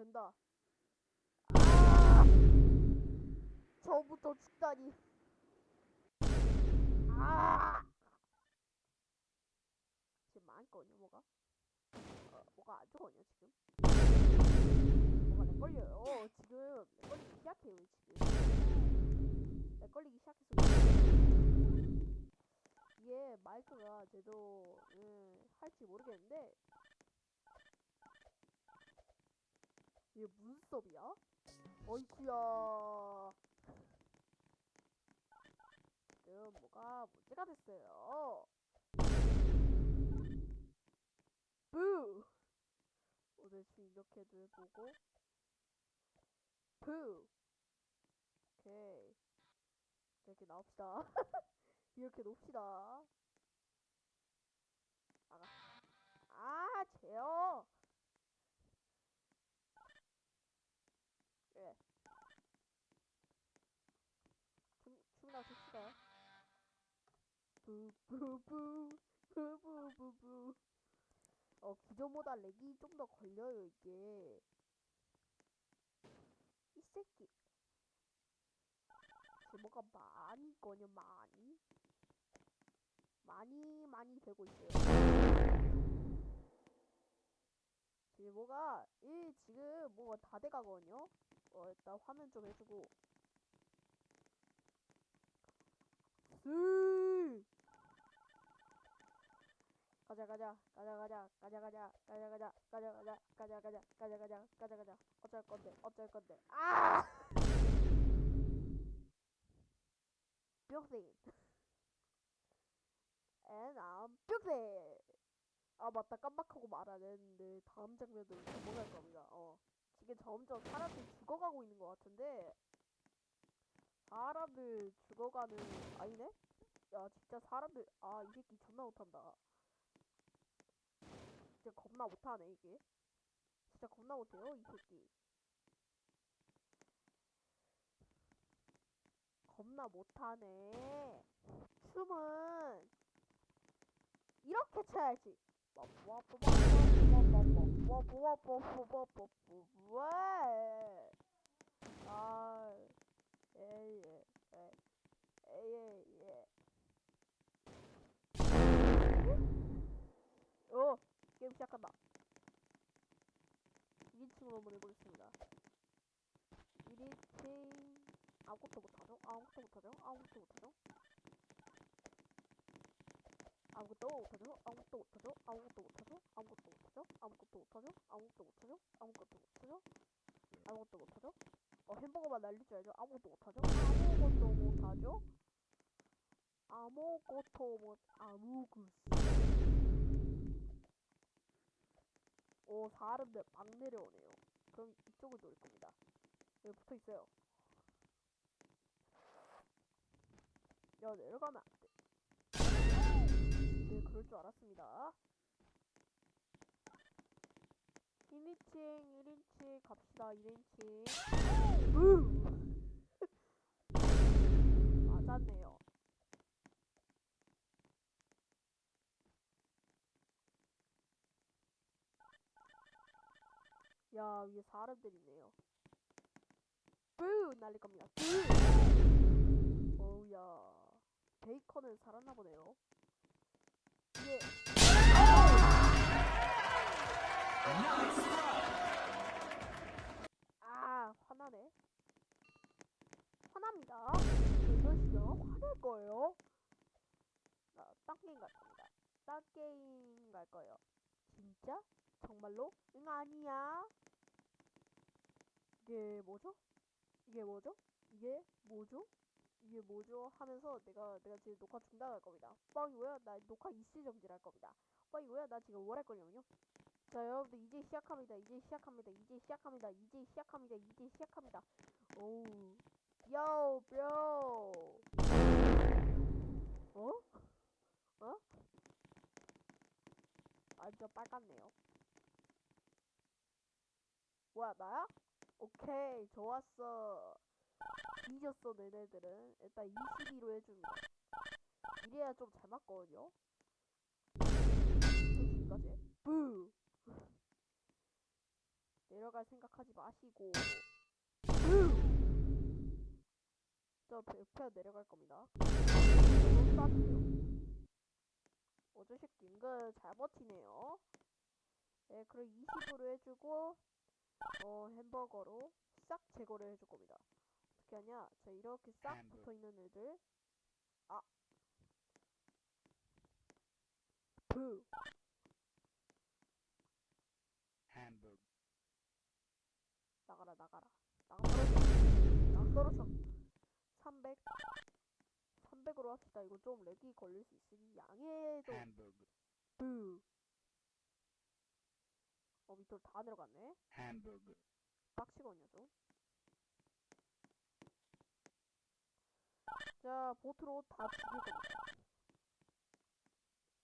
된다. 아! 처음부터 죽다니. 아! 지금 많거든요, 뭐가? 어, 뭐가 안 좋거든요, 지금. 뭐가 렉 걸려요. 지금 렉 걸리기 시작해요, 지금. 렉 걸리기 시작했어. 이게 마이크가 제대로 음, 할지 모르겠는데 이게 무슨 수업이야? 어이쿠야. 지금 뭐가 문제가 됐어요? 부 오늘 주 이렇게도 해보고. 부! 오케이. 이렇게 나옵시다. 이렇게 놉시다. 아가 아 제요 부부부 부부부부 어 기존보다 렉이 좀 더 걸려요 이게 이 새끼 제모가 많이 거냐 많이 많이 많이 되고 있어요 제모가 이 지금 뭐가 다 돼가거든요 어 일단 화면 좀 해주고 쓰 가자 가자 가자 가자 가자 가자 가자 가자 가자 가자 가자 가자 가자 가자 가자 가자 어쩔 건데 어쩔 건데 아 뿅생 and I'm 뿅생 아 맞다 깜빡하고 말 안 했는데 다음 장면으로 넘어갈 겁니다 어 지금 점점 사람들이 죽어가고 있는 것 같은데 사람들 죽어가는 아니네? 야 진짜 사람들 아 이 새끼 존나 못한다 진짜 겁나 못하네 이게 진짜 겁나 못해요 이 새끼 겁나 못하네 춤은 이렇게 춰야지 왜? 아, 예, 예, 예, 예, 예. 어, 게임 시작한다. 1인칭으로 한번 해보겠습니다. 1인칭 아무것도 못하죠? 아무것도 못하죠? 아무것도 못하죠? 아무것도 못하죠? 아무것도 못하죠? 아무것도 못하죠? 아무것도 못하죠? 아무것도 못하죠? 아무것도 못하죠? 아무것도 못하죠? 아무것도 못하죠? 어 햄버거만 알죠? 아무것도 못하죠? 아무것도 못하죠? 아무것도 못 아무것도 오 사람들 막 내려오네요. 그럼 이쪽을 노릴 겁니다. 여기 붙어 있어요. 야 내려가면 안 돼. 네 그럴 줄 알았습니다. 1인칭 1인칭 갑시다 1인칭. 맞았네요. 야 위에 사람들 있네요. 뿌 날릴 겁니다. 뿌. 어우야 베이컨은 살았나 보네요. 이게 아 화나네. 화납니다. 이러시면 화낼 거예요. 나, 딴 게임 갈 겁니다. 딴 게임 갈 거예요. 진짜? 정말로? 응 아니야. 이게 뭐죠? 이게 뭐죠? 이게 뭐죠? 이게 뭐죠? 하면서 내가 내가 지금 녹화 중단할 겁니다. 뻥이고요. 나 녹화 일시 정지할 겁니다. 뻥이고요. 나 지금 뭘 할 거냐면요. 자 여러분들 이제 시작합니다. 이제 시작합니다. 이제 시작합니다. 이제 시작합니다. 이제 시작합니다. 오우. 요, 뼈. 어? 어? 완전 빨갛네요. 뭐야 나야? 오케이 좋았어. 뒤졌어 너네들은 일단 22로 해줍니다. 이래야 좀 잘 맞거든요. 여기까지. 뿌. 내려 내려갈 생각하지 마시고 저 배표 내려갈 겁니다. 어저 새끼 은근 잘 버티네요. 네, 그럼 20으로 해주고 어 햄버거로 싹 제거를 해줄 겁니다. 어떻게 하냐? 자 이렇게 싹 햄버거. 붙어 있는 애들 아 브. hamburg, 나가라 나가라 나가 떨어져 나 떨어져 300 300으로 합시다 이거 좀 렉이 걸릴 수 있으니 양해도 hamburg, 브. 어 밑으로 다 내려갔네. hamburg, 빡치거든요 좀. 자 보트로 다 죽일 겁니다.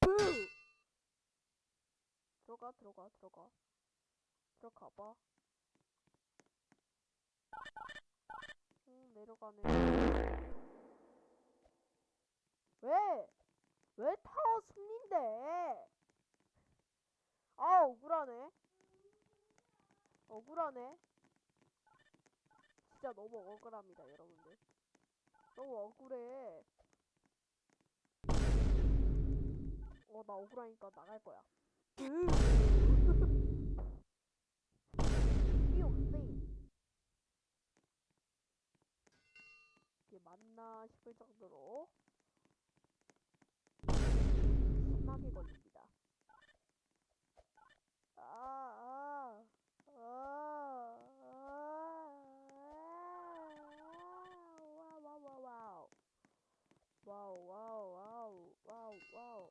브! 들어가 들어가 들어가. 들어가봐. 음 내려가네. 왜? 왜 타워 승리인데 아 억울하네 억울하네. 진짜 너무 억울합니다 여러분들. 너무 억울해. 어 나 억울하니까 나갈 거야. 삐용띠 이게 맞나 싶을 정도로 심하게 걸립니다 아, 아, 아, 아, 와우, 와우, 와우, 와우,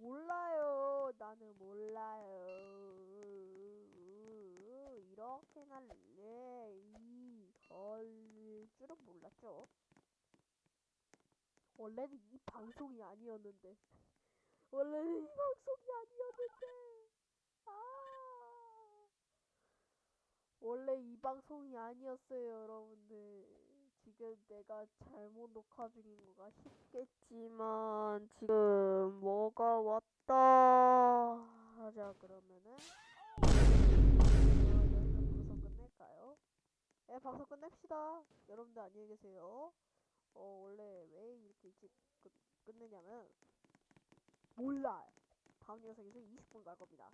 몰라요. 나는 몰라요. 이렇게 날래 이 걸릴 줄은 몰랐죠. 원래는 이 방송이 아니었는데. 원래는 이 방송이 아니었는데. 아. 원래 이 방송이 아니었어요 여러분들 지금 내가 잘못 녹화 중인 거가 싶겠지만 지금 뭐가 왔다 자 그러면은. 어, 여기서 방송 끝낼까요? 네 방송 끝냅시다. 여러분들 안녕히 계세요. 어 원래 왜 이렇게 일찍 끝, 끝내냐면 몰라 다음 영상에서 20분 갈 겁니다